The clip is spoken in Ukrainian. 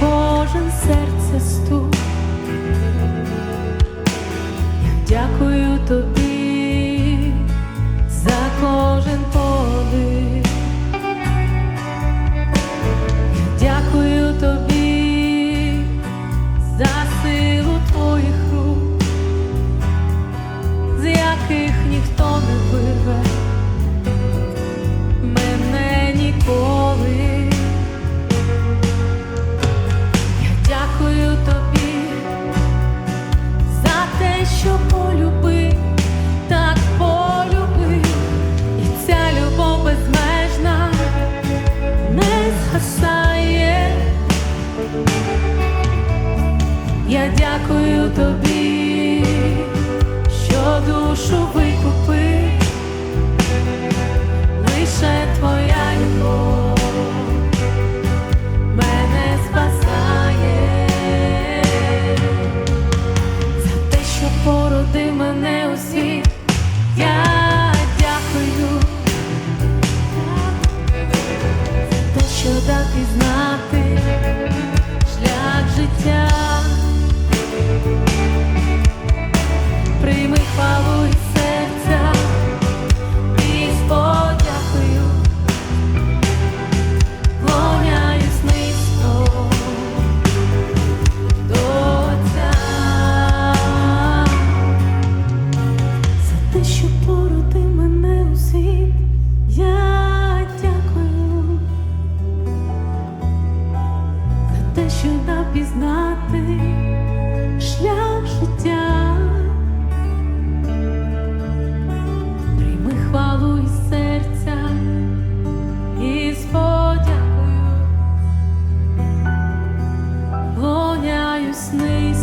кожен серце стук. Я дякую тобі. тобі, що душу викупи, лише твоя любов мене спасає, те, що породи мене у я дякую, те, що дати знати. Прийми хвалу сни.